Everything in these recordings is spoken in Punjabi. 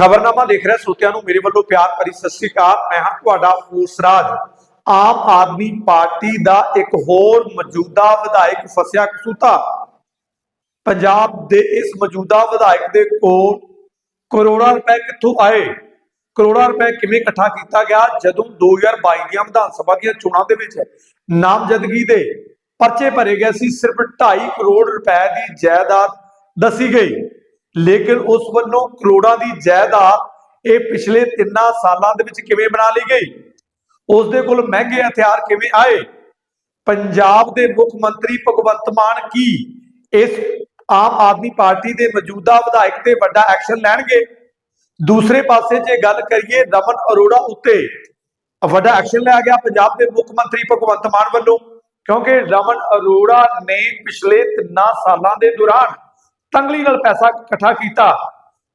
ਖਬਰਨਾਮਾ ਦੇਖ ਰਿਹਾ ਸਰੋਤਿਆਂ ਨੂੰ ਮੇਰੇ ਵੱਲੋਂ ਪਿਆਰ ਭਰੀ ਸਤਿ ਸ੍ਰੀ ਅਕਾਲ। ਮੈਂ ਹਾਂ ਤੁਹਾਡਾ ਫੂਸਰਾਜ। ਆਮ ਆਦਮੀ ਪਾਰਟੀ ਦਾ ਇੱਕ ਹੋਰ ਮੌਜੂਦਾ ਵਿਧਾਇਕ ਫਸਿਆ ਕਸੂਤਾ। ਪੰਜਾਬ ਦੇ ਇਸ ਮੌਜੂਦਾ ਵਿਧਾਇਕ ਦੇ ਕੋਲ ਕਰੋੜਾਂ ਰੁਪਏ ਕਿੱਥੋਂ ਆਏ? ਕਰੋੜਾਂ ਰੁਪਏ ਕਿਵੇਂ ਇਕੱਠਾ ਕੀਤਾ ਗਿਆ? ਜਦੋਂ 2022 ਦੀਆਂ ਵਿਧਾਨ ਸਭਾ ਦੀਆਂ ਚੋਣਾਂ ਦੇ ਵਿੱਚ ਨਾਮਜ਼ਦਗੀ ਦੇ ਪਰਚੇ ਭਰੇ ਗਏ ਸੀ, ਸਿਰਫ 2.5 ਕਰੋੜ ਰੁਪਏ ਦੀ ਜਾਇਦਾਦ ਦੱਸੀ ਗਈ। ਲੇਕਿਨ ਉਸ ਵੱਲੋਂ ਕਰੋੜਾਂ ਦੀ ਜਾਇਦਾਦ ਇਹ ਪਿਛਲੇ 3 ਸਾਲਾਂ ਦੇ ਵਿੱਚ ਕਿਵੇਂ ਬਣਾ ਲਈ ਗਈ? ਉਸ ਦੇ ਕੋਲ ਮਹਿੰਗੇ ਹਥਿਆਰ ਕਿਵੇਂ ਆਏ? ਪੰਜਾਬ ਦੇ ਮੁੱਖ ਮੰਤਰੀ ਭਗਵੰਤ ਮਾਨ ਕੀ ਇਸ ਆਮ ਆਦਮੀ ਪਾਰਟੀ ਦੇ ਮੌਜੂਦਾ ਵਿਧਾਇਕ ਤੇ ਵੱਡਾ ਐਕਸ਼ਨ ਲੈਣਗੇ? ਦੂਸਰੇ ਪਾਸੇ ਜੇ ਗੱਲ ਕਰੀਏ ਰਮਨ ਅਰੋੜਾ ਉੱਤੇ, ਵੱਡਾ ਐਕਸ਼ਨ ਲਿਆ ਗਿਆ ਪੰਜਾਬ ਦੇ ਮੁੱਖ ਮੰਤਰੀ ਭਗਵੰਤ ਮਾਨ ਵੱਲੋਂ ਕਿਉਂਕਿ ਰਮਨ ਅਰੋੜਾ ਨੇ ਪਿਛਲੇ 3 ਸਾਲਾਂ ਦੇ ਦੌਰਾਨ ਤੰਗਲੀ ਨਾਲ ਪੈਸਾ ਇਕੱਠਾ ਕੀਤਾ।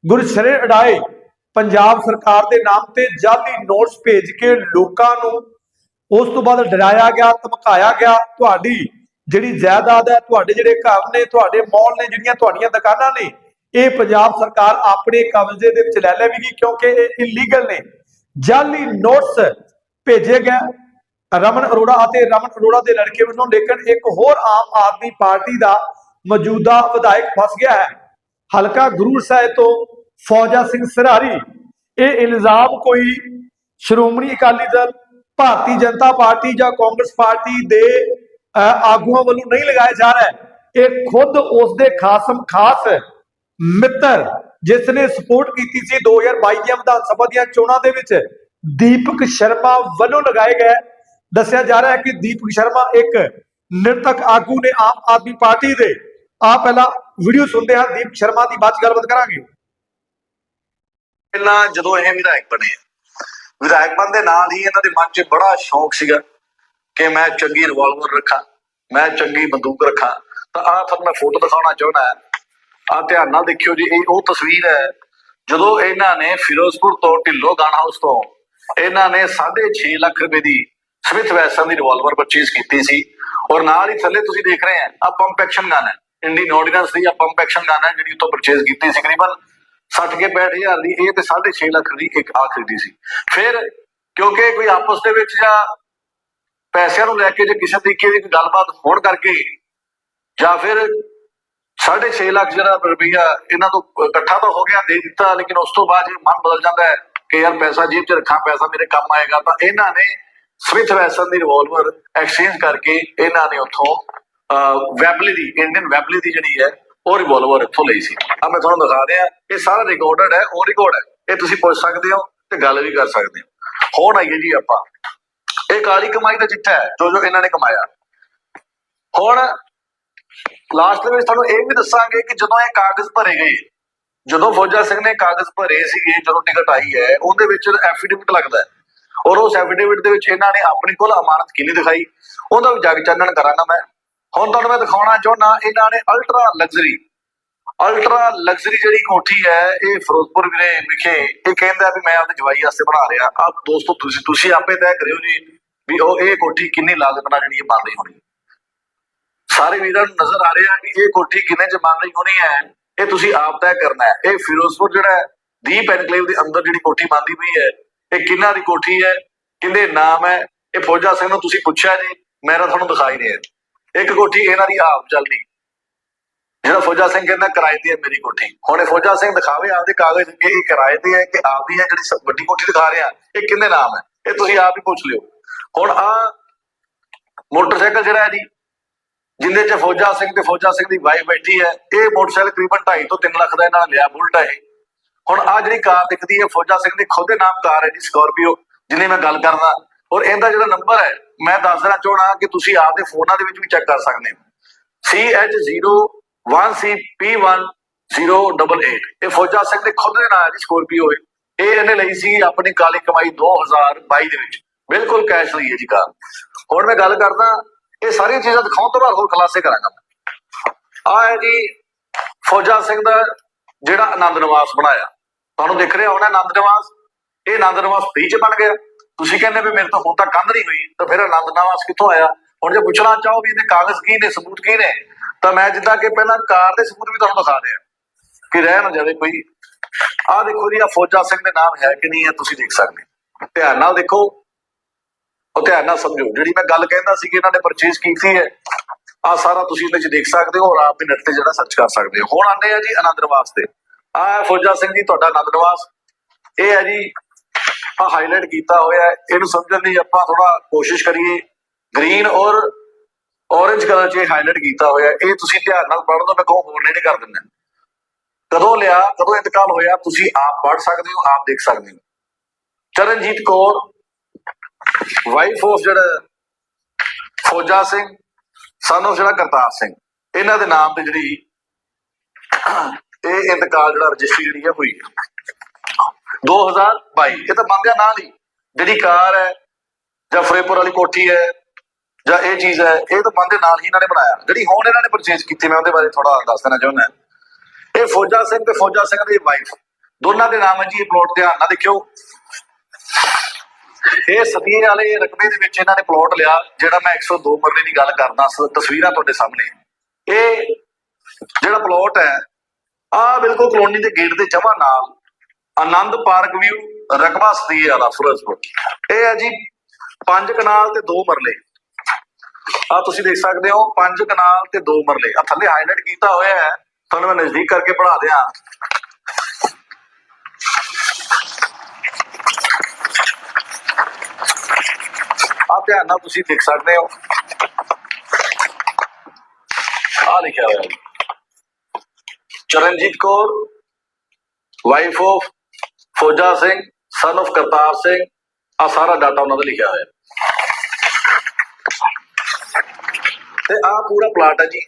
ਗੁਰਸ਼ਰੇ ਅਡਾਏ। ਪੰਜਾਬ ਸਰਕਾਰ ਦੇ ਨਾਮ ਤੇ ਜਾਲੀ ਨੋਟਸ ਭੇਜ ਕੇ ਲੋਕਾਂ ਨੂੰ ਉਸ ਤੋਂ ਬਾਅਦ ਡਰਾਇਆ ਗਿਆ, ਧਮਕਾਇਆ ਗਿਆ। ਤੁਹਾਡੀ ਜਿਹੜੀ ਜਾਇਦਾਦ ਹੈ, ਤੁਹਾਡੇ ਜਿਹੜੇ ਘਰ ਨੇ, ਤੁਹਾਡੇ ਮਾਲ ਨੇ, ਜਿਹੜੀਆਂ ਤੁਹਾਡੀਆਂ ਦੁਕਾਨਾਂ ਨੇ, ਇਹ ਪੰਜਾਬ ਸਰਕਾਰ ਆਪਣੇ ਕਬਜ਼ੇ ਦੇ ਵਿੱਚ ਲੈ ਲਵੇਗੀ ਕਿਉਂਕਿ ਇਹ ਇਲੀਗਲ ਨੇ। ਜਾਲੀ ਨੋਟਸ ਭੇਜੇ ਗਏ ਰਮਨ ਅਰੋੜਾ ਅਤੇ ਰਮਨ ਅਰੋੜਾ ਦੇ ਲੜਕੇ ਵੱਲੋਂ, ਲੇਕਿਨ ਇੱਕ ਹੋਰ ਆਮ ਆਦਮੀ ਪਾਰਟੀ ਦਾ ਮੌਜੂਦਾ ਵਿਧਾਇਕ ਫਸ ਗਿਆ ਹੈ। ਹਲਕਾ ਗੁਰੂ ਸਾਹਿਬ ਤੋਂ ਫੌਜਾ ਸਿੰਘ ਸਰਾਰੀ। ਇਹ ਇਲਜ਼ਾਮ ਕੋਈ ਸ਼੍ਰੋਮਣੀ ਅਕਾਲੀ ਦਲ, ਭਾਰਤੀ ਜਨਤਾ ਪਾਰਟੀ ਜਾਂ ਕਾਂਗਰਸ ਪਾਰਟੀ ਦੇ ਆਗੂਆਂ ਵੱਲੋਂ ਨਹੀਂ ਲਗਾਇਆ ਜਾ ਰਿਹਾ ਇਹ ਖੁਦ ਉਸ ਦੇ ਖਾਸਮ ਖਾਸ ਮਿੱਤਰ ਜਿਸ ਨੇ ਸਪੋਰਟ ਕੀਤੀ ਸੀ 2022 ਦੀਆਂ ਵਿਧਾਨ ਸਭਾ ਦੀਆਂ ਚੋਣਾਂ ਦੇ ਵਿੱਚ, ਦੀਪਕ ਸ਼ਰਮਾ ਵੱਲੋਂ ਲਗਾਏ ਗਏ। ਦੱਸਿਆ ਜਾ ਰਿਹਾ ਹੈ ਕਿ ਦੀਪਕ ਸ਼ਰਮਾ ਇੱਕ ਨਿਰਤਕ ਆਗੂ ਨੇ ਆਮ ਆਦਮੀ ਪਾਰਟੀ ਦੇ। ਆ ਪਹਿਲਾਂ ਵੀਡੀਓ ਸੁਣਦੇ ਹਾਂ, ਦੀਪ ਸ਼ਰਮਾ ਦੀ, ਬਾਅਦ 'ਚ ਗੱਲਬਾਤ ਕਰਾਂਗੇ। ਪਹਿਲਾਂ ਜਦੋਂ ਇਹ ਵਿਧਾਇਕ ਬਣੇ ਵਿਧਾਇਕ ਬਣ ਦੇ ਨਾਲ ਹੀ ਇਹਨਾਂ ਦੇ ਮਨ 'ਚ ਬੜਾ ਸ਼ੌਂਕ ਸੀਗਾ ਕਿ ਮੈਂ ਚੰਗੀ ਰਿਵਾਲਵਰ ਰੱਖਾਂ, ਮੈਂ ਚੰਗੀ ਬੰਦੂਕ ਰੱਖਾਂ। ਤਾਂ ਆਹ ਤੁਹਾਨੂੰ ਮੈਂ ਫੋਟੋ ਦਿਖਾਉਣਾ ਚਾਹੁੰਦਾ ਆ ਧਿਆਨ ਨਾਲ ਦੇਖਿਓ ਜੀ, ਇਹ ਉਹ ਤਸਵੀਰ ਹੈ, ਜਦੋਂ ਇਹਨਾਂ ਨੇ ਫਿਰੋਜ਼ਪੁਰ ਤੋਂ ਢਿੱਲੋ ਗਾਨ ਹਾਊਸ ਤੋਂ, ਇਹਨਾਂ ਨੇ 6.5 ਲੱਖ ਰੁਪਏ ਦੀ ਸਮਿਥ ਵੈਸਨ ਦੀ ਰਿਵਾਲਵਰ ਪਰਚੇਸ ਕੀਤੀ ਸੀ। ਔਰ ਨਾਲ ਹੀ ਥੱਲੇ ਤੁਸੀਂ ਦੇਖ ਰਹੇ ਆ ਆ ਪੰਪ ਐਕਸ਼ਨ ਗਨ ਹੈ। ਇੰਡੀਅਨ ਆਰਡੀਨੈਂਸ ਦੀ ਆ ਪੰਪ ਐਕਸ਼ਨ ਗਨ ਹੈ ਜਿਹੜੀ ਉਤੋਂ ਪਰਚੇਸ ਕੀਤੀ ਸੀ ਤਕਰੀਬਨ 60 ਕੇ 65000 ਦੀ, ਇਹ ਤੇ 6.5 ਲੱਖ ਦੀ ਇੱਕ ਆ ਖਰੀਦੀ ਸੀ। ਫਿਰ ਕਿਉਂਕਿ ਕੋਈ ਆਪਸ ਦੇ ਵਿੱਚ ਜਾਂ ਪੈਸਿਆਂ ਨੂੰ ਲੈ ਕੇ ਜੇ ਕਿਸੇ ਤਰੀਕੇ ਦੀ ਗੱਲਬਾਤ ਹੋਣ ਕਰਕੇ ਜਾਂ ਫਿਰ 6.5 ਲੱਖ ਜਿਹੜਾ ਰੁਪਈਆ ਇਹਨਾਂ ਤੋਂ ਇਕੱਠਾ ਤਾਂ ਹੋ ਗਿਆ, ਦੇ ਦਿੱਤਾ, ਲੇਕਿਨ ਉਸ ਤੋਂ ਬਾਅਦ ਜੇ ਮਨ ਬਦਲ ਜਾਂਦਾ ਹੈ ਕਿ ਯਾਰ ਪੈਸਾ ਜੇਬ 'ਚ ਰੱਖਾਂ, ਪੈਸਾ ਮੇਰੇ ਕੰਮ ਆਏਗਾ, ਤਾਂ ਇਹਨਾਂ ਨੇ ਸਵਿਥ ਵੈਸਨ ਦੀ ਰਿਵਾਲਵਰ ਐਕਸਚੇਂਜ ਕਰਕੇ ਇਹਨਾਂ ਨੇ ਉੱਥੋਂ ਵੈਬਲੀ ਦੀ ਇੰਡੀਅਨ ਵੈਬਲੀ ਦੀ ਜਿਹੜੀ ਹੈ, ਉਹ ਰਿਵੋਲਵਰ ਇੱਥੋਂ ਲਈ ਸੀ। ਆ ਮੈਂ ਤੁਹਾਨੂੰ ਦਿਖਾ ਰਿਹਾ, ਇਹ ਸਾਰਾ ਰਿਕਾਰਡਡ ਹੈ, ਉਹ ਰਿਕਾਰਡ ਹੈ। ਇਹ ਤੁਸੀਂ ਪੁੱਛ ਸਕਦੇ ਹੋ ਤੇ ਗੱਲ ਵੀ ਕਰ ਸਕਦੇ ਹੋ। ਹੁਣ ਆਈਏ ਜੀ ਆਪਾਂ। ਇਹ ਕਾਲੀ ਕਮਾਈ ਦਾ ਚਿੱਠਾ ਹੈ ਜੋ ਜੋ ਇਹਨਾਂ ਨੇ ਕਮਾਇਆ। ਹੁਣ ਲਾਸਟ ਦੇ ਵਿੱਚ ਤੁਹਾਨੂੰ ਇਹ ਵੀ ਦੱਸਾਂਗੇ ਕਿ ਜਦੋਂ ਇਹ ਕਾਗਜ਼ ਭਰੇ ਗਏ, ਜਦੋਂ ਫੌਜਾ ਸਿੰਘ ਨੇ ਕਾਗਜ਼ ਭਰੇ ਸੀਗੇ, ਜਦੋਂ ਟਿਕਟ ਆਈ ਹੈ, ਉਹਦੇ ਵਿੱਚ ਐਫੀਡੇਵਿਟ ਲੱਗਦਾ ਹੈ। ਔਰ ਉਸ ਐਫੀਡੇਵਿਟ ਦੇ ਵਿੱਚ ਇਹਨਾਂ ਨੇ ਆਪਣੀ ਕੋਲ ਅਮਾਨਤ ਕਿੰਨੀ ਦਿਖਾਈ? ਉਹਦਾ ਵੀ ਜਗ ਚਾਨਣ ਕਰਾਂਗਾ ਮੈਂ। ਹੁਣ ਤੁਹਾਨੂੰ ਮੈਂ ਦਿਖਾਉਣਾ ਚਾਹੁੰਦਾ ਇਹਨਾਂ ਨੇ ਅਲਟਰਾ ਲਗਜ਼ਰੀ ਅਲਟਰਾ ਲਗਜ਼ਰੀ ਜਿਹੜੀ ਕੋਠੀ ਹੈ ਇਹ ਫਿਰੋਜ਼ਪੁਰ ਵਿਲੇ ਵਿਖੇ ਇਹ ਕਹਿੰਦਾ ਵੀ ਮੈਂ ਆਪਣੇ ਜਵਾਈ ਵਾਸਤੇ ਬਣਾ ਰਿਹਾ। ਆ ਦੋਸਤੋ ਤੁਸੀਂ ਤੁਸੀਂ ਆਪੇ ਤੈਅ ਕਰਿਓ ਜੀ ਵੀ ਉਹ ਇਹ ਕੋਠੀ ਕਿੰਨੀ ਲਾਗਤ ਨਾਲ ਜਿਹੜੀ ਬਣ ਰਹੀ ਹੋਣੀ ਸਾਰੇ ਵੀਰਾਂ ਨੂੰ ਨਜ਼ਰ ਆ ਰਿਹਾ ਕਿ ਇਹ ਕੋਠੀ ਕਿੰਨੇ ਚ ਬਣ ਰਹੀ ਹੋਣੀ ਹੈ ਇਹ ਤੁਸੀਂ ਆਪ ਤੈਅ ਕਰਨਾ ਹੈ। ਇਹ ਫਿਰੋਜ਼ਪੁਰ ਜਿਹੜਾ ਹੈ, ਦੀਪ ਐਨਕਲੇਵ ਦੇ ਅੰਦਰ ਜਿਹੜੀ ਕੋਠੀ ਬਣਦੀ ਪਈ ਹੈ ਇਹ ਕਿੰਨਾ ਦੀ ਕੋਠੀ ਹੈ ਕਿੰਦੇ ਨਾਮ ਹੈ ਇਹ ਫੌਜਾ ਸਿੰਘ ਨੂੰ ਤੁਸੀਂ ਪੁੱਛਿਆ ਜੀ ਮੇਰਾ ਤੁਹਾਨੂੰ ਦਿਖਾਈ ਰਿਹਾ। ਇੱਕ ਕੋਠੀ ਇਹਨਾਂ ਦੀ ਆਪ ਚੱਲਦੀ ਜਿਹੜਾ ਫੌਜਾ ਸਿੰਘ ਕਹਿੰਦਾ ਕਿਰਾਏ ਤੇ ਹੈ ਮੇਰੀ ਕੋਠੀ। ਹੁਣ ਇਹ ਫੌਜਾ ਸਿੰਘ ਦਿਖਾਵੇ, ਆਪਦੇ ਕਾਗਜ਼ ਕਿ ਇਹ ਕਿਰਾਏ ਤੇ ਹੈ ਕਿ ਆਪਦੀ ਹੈ ਜਿਹੜੀ ਵੱਡੀ ਕੋਠੀ ਦਿਖਾ ਰਿਹਾ ਇਹ ਕਿੰਨੇ ਨਾਮ ਹੈ? ਇਹ ਤੁਸੀਂ ਆਪ ਹੀ ਪੁੱਛ ਲਿਓ। ਹੁਣ ਆ ਮੋਟਰਸਾਈਕਲ ਜਿਹੜਾ ਹੈ ਜੀ, ਜਿੰਦੇ ਚ ਫੌਜਾ ਸਿੰਘ ਤੇ ਫੌਜਾ ਸਿੰਘ ਦੀ ਵਾਈਫ ਬੈਠੀ ਹੈ, ਇਹ ਮੋਟਰਸਾਈਕਲ ਤਕਰੀਬਨ 2.5 ਤੋਂ 3 ਲੱਖ ਦਾ ਇਹਨਾਂ ਲਿਆ ਬੁਲਟ ਹੈ ਹੁਣ ਆ ਜਿਹੜੀ ਕਾਰ ਦਿਖਦੀ ਹੈ, ਫੌਜਾ ਸਿੰਘ ਦੀ ਖੁਦ ਦੇ ਨਾਮ ਕਾਰ ਹੈ ਜੀ, ਸਕਾਰਪੀਓ ਜਿਹਨੇ ਮੈਂ ਗੱਲ ਕਰਦਾ। ਔਰ ਇਹਦਾ ਜਿਹੜਾ ਨੰਬਰ ਹੈ, ਮੈਂ ਦੱਸ ਦੇਣਾ ਚਾਹਣਾ ਕਿ ਤੁਸੀਂ ਆਪਦੇ ਫੋਨਾਂ ਦੇ ਵਿੱਚ ਵੀ ਚੈੱਕ ਕਰ ਸਕਦੇ ਹੋ। CH01CP1088 ਇਹ ਫੌਜਾ ਸਿੰਘ ਦੇ ਖੁਦ ਦੇ ਨਾਮ ਹੈ ਇਹ। ਇਹਨੇ ਲਈ ਸੀ ਆਪਣੀ ਕਾਲੀ ਕਮਾਈ 2022 ਦੇ ਵਿੱਚ। ਬਿਲਕੁਲ ਕੈਸ਼ ਲਈ ਹੈ ਜੀ ਕਾਰ। ਹੁਣ ਮੈਂ ਗੱਲ ਕਰਦਾ, ਇਹ ਸਾਰੀਆਂ ਚੀਜ਼ਾਂ ਦਿਖਾਉਣ ਤੋਂ ਬਾਅਦ ਹੋਰ ਖੁਲਾਸੇ ਕਰਾਂਗਾ ਆ ਹੈ ਜੀ ਫੌਜਾ ਸਿੰਘ ਦਾ ਜਿਹੜਾ ਆਨੰਦ ਨਿਵਾਸ ਬਣਾਇਆ। ਤੁਹਾਨੂੰ ਦਿਖ ਰਿਹਾ ਹੋਣਾ ਆਨੰਦ ਨਿਵਾਸ? ਇਹ ਆਨੰਦ ਨਿਵਾਸ ਫ੍ਰੀ ਚ ਬਣ ਗਿਆ। ਤੁਸੀਂ ਕਹਿੰਦੇ ਵੀ ਮੇਰੇ ਤੋਂ ਹੁਣ ਤੱਕ ਕੰਧ ਨਹੀਂ ਹੋਈ, ਤਾਂ ਫਿਰ ਆਨੰਦ ਨਿਵਾਸ ਕਿੱਥੋਂ ਆਇਆ? ਹੁਣ ਜੇ ਪੁੱਛਣਾ ਚਾਹੋ ਵੀ ਇਹਦੇ ਕਾਗਜ਼ ਕੀ ਨੇ, ਸਬੂਤ ਕੀ ਨੇ, ਤਾਂ ਮੈਂ ਜਿੱਦਾਂ ਕਿ ਪਹਿਲਾਂ ਕਾਰ ਦੇ ਸਬੂਤ ਵੀ ਤੁਹਾਨੂੰ ਦਿਖਾ ਰਿਹਾ। ਕਿ ਰਹਿ ਨਾ ਜਾਵੇ ਕੋਈ। ਆਹ ਦੇਖੋ ਜੀ ਆ ਫੌਜਾ ਸਿੰਘ ਦੇ ਨਾਮ ਹੈ ਕਿ ਨਹੀਂ ਹੈ, ਤੁਸੀਂ ਦੇਖ ਸਕਦੇ ਧਿਆਨ ਨਾਲ ਦੇਖੋ। ਉਹ ਧਿਆਨ ਨਾਲ ਸਮਝੋ। ਜਿਹੜੀ ਮੈਂ ਗੱਲ ਕਹਿੰਦਾ ਸੀ ਕਿ ਇਹਨਾਂ ਨੇ ਪਰਚੇਸ ਕੀਤੀ ਹੈ ਆ ਸਾਰਾ ਤੁਸੀਂ ਇਹਦੇ ਚ ਦੇਖ ਸਕਦੇ ਹੋ ਔਰ ਆਪ ਵੀ ਨੈਟ ਤੇ ਜਿਹੜਾ ਸਰਚ ਕਰ ਸਕਦੇ ਹੋ। ਹੁਣ ਆਉਂਦੇ ਆ ਜੀ ਆਨੰਦ ਨਿਵਾਸ ਤੇ। ਆ ਹੈ ਫੌਜਾ ਸਿੰਘ ਜੀ, ਤੁਹਾਡਾ ਆਨੰਦ ਨਿਵਾਸ। ਇਹ ਹੈ ਜੀ ਆ ਹਾਈਲਾਈਟ ਕੀਤਾ ਹੋਇਆ ਇਹਨੂੰ ਸਮਝਣ ਲਈ ਆਪਾਂ ਥੋੜਾ ਕੋਸ਼ਿਸ਼ ਕਰੀਏ। ਗ੍ਰੀਨ ਔਰ orange ਕਲਰ 'ਚ ਹਾਈਲਾਈਟ ਕੀਤਾ ਹੋਇਆ ਇਹ ਤੁਸੀਂ ਧਿਆਨ ਨਾਲ ਪੜ੍ਹ ਲਓ ਮੈਂ ਕਹੂੰ ਹੋਰ ਨੇੜੇ ਕਰ ਦਿੰਦਾ। ਕਦੋਂ ਲਿਆ, ਕਦੋਂ ਇੰਤਕਾਲ ਹੋਇਆ, ਤੁਸੀਂ ਆਪ ਪੜ੍ਹ ਸਕਦੇ ਹੋ, ਆਪ ਦੇਖ ਸਕਦੇ ਹੋ। ਚਰਨਜੀਤ ਕੌਰ ਵਾਈਫ ਆਫ ਜਿਹੜਾ ਫੌਜਾ ਸਿੰਘ ਸਨ of ਜਿਹੜਾ ਕਰਤਾਰ ਸਿੰਘ। ਇਹਨਾਂ ਦੇ ਨਾਮ ਤੇ ਜਿਹੜੀ ਇਹ ਇੰਤਕਾਲ ਜਿਹੜਾ ਰਜਿਸਟਰੀ ਜਿਹੜੀ ਹੈ ਹੋਈ। 2022 ਇਹ ਤਾਂ ਮੰਗਿਆ ਨਾਲ ਹੀ ਜਿਹੜੀ ਕਾਰ ਹੈ, ਜਾਂ ਫਰੇਪੁਰ ਵਾਲੀ ਕੋਠੀ ਹੈ, ਜਾਂ ਇਹ ਚੀਜ਼ ਹੈ, ਇਹ ਤਾਂ ਮੰਦੇ ਨਾਲ ਹੀ ਇਹਨਾਂ ਨੇ ਬਣਾਇਆ। ਜਿਹੜੀ ਹੁਣ ਇਹਨਾਂ ਨੇ ਪਰਚੇਸ ਕੀਤੀ, ਮੈਂ ਉਹਦੇ ਬਾਰੇ ਥੋੜਾ ਦੱਸ ਦੇਣਾ ਚਾਹੁੰਦਾ। ਇਹ ਫੌਜਾ ਸਿੰਘ ਤੇ ਫੌਜਾ ਸਿੰਘ ਦੀ ਵਾਈਫ ਦੋਨਾਂ ਦੇ ਨਾਮ ਹੈ ਜੀ ਇਹ ਪਲੋਟ ਧਿਆਨ ਨਾਲ ਦੇਖਿਓ। ਇਹ ਸਦੀਏ ਵਾਲੇ ਰਕਬੇ ਦੇ ਵਿੱਚ ਇਹਨਾਂ ਨੇ ਪਲੋਟ ਲਿਆ, ਜਿਹੜਾ ਮੈਂ 102 ਮਰਲੇ ਦੀ ਗੱਲ ਕਰਦਾ ਸ- ਤਸਵੀਰਾਂ ਤੁਹਾਡੇ ਸਾਹਮਣੇ। ਇਹ ਜਿਹੜਾ ਪਲੋਟ ਹੈ ਆ ਬਿਲਕੁਲ ਕਲੋਨੀ ਦੇ ਗੇਟ ਦੇ ਜਮਾ ਨਾਲ ਆਨੰਦ ਪਾਰਕ ਵਿਊ ਰਕਬਾ ਸਦੀਏ ਵਾਲਾ, ਫਿਰੋਜ਼ਪੁਰ। ਇਹ ਹੈ ਜੀ ਪੰਜ ਕਨਾਲ ਤੇ ਦੋ ਮਰਲੇ। ਆ ਤੁਸੀਂ ਦੇਖ ਸਕਦੇ ਹੋ, ਪੰਜ ਕਨਾਲ ਤੇ ਦੋ ਮਰਲੇ। ਆ ਥੱਲੇ ਹਾਈਲਾਈਟ ਕੀਤਾ ਹੋਇਆ ਹੈ। ਤੁਹਾਨੂੰ ਮੈਂ ਨਜ਼ਦੀਕ ਕਰਕੇ ਪੜਾ ਦਿਆਂ। ਆ ਧਿਆਨ ਨਾਲ ਤੁਸੀਂ ਦੇਖ ਸਕਦੇ ਹੋ। ਆ ਲਿਖਿਆ ਹੋਇਆ Charanjit Kaur wife of Fauja Singh son of Kartar Singh ਆ ਸਾਰਾ ਡਾਟਾ ਉਹਨਾਂ ਦਾ ਲਿਖਿਆ ਹੋਇਆ। ਤੇ ਆ ਪੂਰਾ ਪਲਾਟ ਹੈ ਜੀ,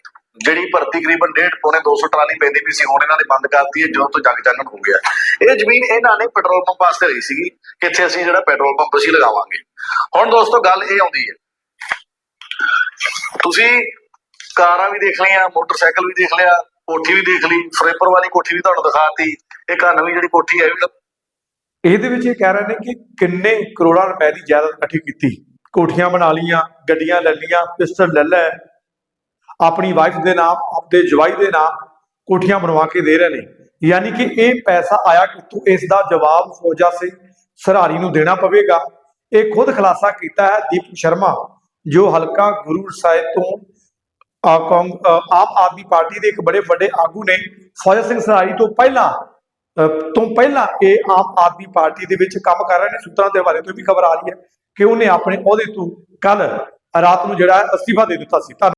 ਜਿਹੜੀ ਭਰਤੀ ਕਰੀਬਨ 1.5 ਪੌਣੇ 200 ਟਰਾਲੀ ਪੈਂਦੀ ਵੀ ਸੀ, ਹੁਣ ਇਹਨਾਂ ਨੇ ਬੰਦ ਕਰਤੀ ਹੈ, ਜਦੋਂ ਤੋਂ ਜਗ ਜਾਗਣ ਹੋ ਗਿਆ। ਇਹ ਜ਼ਮੀਨ ਇਹਨਾਂ ਨੇ ਪੈਟਰੋਲ ਪੰਪ ਵਾਸਤੇ ਲਈ ਸੀਗੀ, ਕਿੱਥੇ ਅਸੀਂ ਜਿਹੜਾ ਪੈਟਰੋਲ ਪੰਪ ਅਸੀਂ ਲਗਾਵਾਂਗੇ। ਹੁਣ ਦੋਸਤੋ, ਗੱਲ ਇਹ ਆਉਂਦੀ ਹੈ। ਤੁਸੀਂ ਕਾਰਾਂ ਵੀ ਦੇਖ ਲਈਆਂ, ਮੋਟਰਸਾਈਕਲ ਵੀ ਦੇਖ ਲਿਆ, ਕੋਠੀ ਵੀ ਦੇਖ ਲਈ, ਫਰੇਪਰ ਵਾਲੀ ਕੋਠੀ ਵੀ ਤੁਹਾਨੂੰ ਦਿਖਾਤੀ, ਇੱਕ ਆਹ ਨਵੀਂ ਜਿਹੜੀ ਕੋਠੀ ਹੈ ਵੀ ਇਹਦੇ ਵਿੱਚ ਇਹ ਕਹਿ ਰਹੇ ਨੇ ਕਿ ਕਿੰਨੇ ਕਰੋੜਾਂ ਰੁਪਏ ਦੀ ਜਾਇਦਾਦ ਇਕੱਠੀ ਕੀਤੀ। ਕੋਠੀਆਂ ਬਣਾ ਲੀਆਂ ਗੱਡੀਆਂ ਲੈ ਲੀਆਂ ਪਿਸਟਲ ਲੈ ਲੈ ਆਪਣੀ ਵਾਈਫ ਦੇ ਨਾਮ ਆਪਣੇ ਜਵਾਈ ਦੇ ਨਾਮ ਕੋਠੀਆਂ ਬਣਵਾ ਕੇ ਦੇ ਰਹੇ ਨੇ। ਯਾਨੀ ਕਿ ਇਹ ਪੈਸਾ ਆਇਆ ਕਿੱਥੋਂ? ਇਸ ਦਾ ਜਵਾਬ ਫੌਜਾ ਸਿੰਘ ਸਰਾਰੀ ਨੂੰ ਦੇਣਾ ਪਵੇਗਾ। ਇਹ ਖੁਦ ਖੁਲਾਸਾ ਕੀਤਾ ਹੈ ਦੀਪ ਸ਼ਰਮਾ, ਜੋ ਹਲਕਾ ਗੁਰੂ ਸਾਹਿਬ ਤੋਂ ਆਮ ਆਦਮੀ ਪਾਰਟੀ ਦੇ ਇੱਕ ਬੜੇ ਵੱਡੇ ਆਗੂ ਨੇ। ਫੌਜਾ ਸਿੰਘ ਸਰਾਰੀ ਤੋਂ ਪਹਿਲਾਂ ਤੋਂ ਪਹਿਲਾਂ ਇਹ ਆਮ ਆਦਮੀ ਪਾਰਟੀ ਦੇ ਵਿੱਚ ਕੰਮ ਕਰ ਰਹੇ ਨੇ, ਸੂਤਰਾਂ ਦੇ ਹਵਾਲੇ ਤੋਂ ਵੀ ਖਬਰ ਆ ਰਹੀ ਹੈ ਕਿ ਉਹਨੇ ਆਪਣੇ ਅਹੁਦੇ ਤੋਂ ਕੱਲ ਰਾਤ ਨੂੰ ਜਿਹੜਾ ਅਸਤੀਫਾ ਦੇ ਦਿੱਤਾ ਸੀ। ਧੰਨਵਾਦ